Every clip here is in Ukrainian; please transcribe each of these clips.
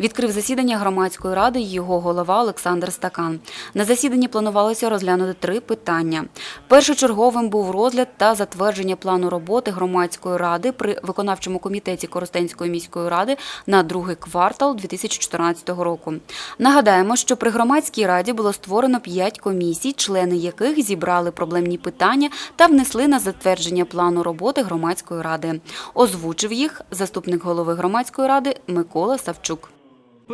Відкрив засідання громадської ради його голова Олександр Стакан. На засіданні планувалося розглянути три питання. Першочерговим був розгляд та затвердження плану роботи громадської ради при виконавчому комітеті Коростенської міської ради на другий квартал 2014 року. Нагадаємо, що при громадській раді було створено п'ять комісій, члени яких зібрали проблемні питання та внесли на затвердження плану роботи громадської ради. Озвучив їх заступник голови громадської ради Микола Савчук.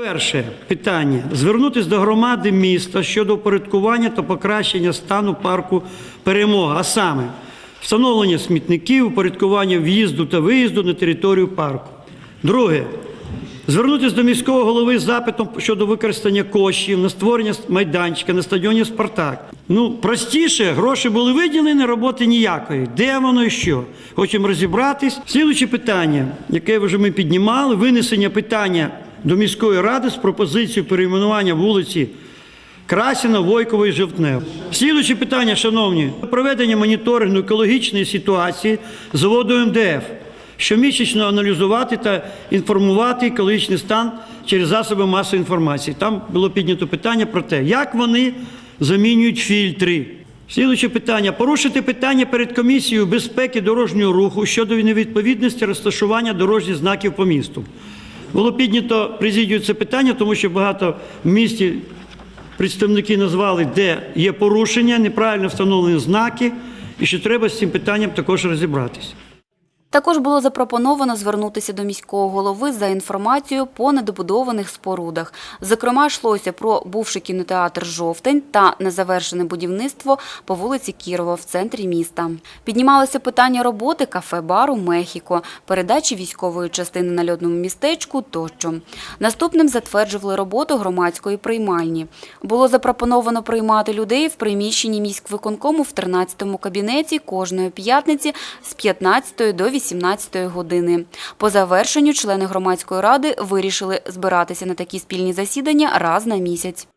Перше питання звернутися до громади міста щодо упорядкування та покращення стану парку перемога, а саме встановлення смітників, упорядкування в'їзду та виїзду на територію парку. Друге. Звернутися до міського голови з запитом щодо використання коштів на створення майданчика на стадіоні Спартак. Ну, простіше, гроші були виділені, роботи ніякої. Де воно і що? Хочемо розібратись. Слідуюче питання, яке вже ми піднімали, винесення питання до міської ради з пропозицією перейменування вулиці Красіна, Войкової, Жовтнев. Слідуюче питання, шановні, проведення моніторингу екологічної ситуації заводу МДФ, щомісячно аналізувати та інформувати екологічний стан через засоби масової інформації. Там було піднято питання про те, як вони замінюють фільтри. Слідуюче питання: порушити питання перед комісією безпеки дорожнього руху щодо невідповідності розташування дорожніх знаків по місту. Було піднято президію це питання, тому що багато в місті представники назвали, де є порушення, неправильно встановлені знаки, і що треба з цим питанням також розібратися. Також було запропоновано звернутися до міського голови за інформацією по недобудованих спорудах. Зокрема, йшлося про бувший кінотеатр Жовтень та незавершене будівництво по вулиці Кірова в центрі міста. Піднімалося питання роботи кафе-бару Мехіко, передачі військової частини на льодному містечку тощо. Наступним затверджували роботу громадської приймальні. Було запропоновано приймати людей в приміщенні міськвиконкому в 13-му кабінеті кожної п'ятниці з 15 до 18 години. По завершенню члени громадської ради вирішили збиратися на такі спільні засідання раз на місяць.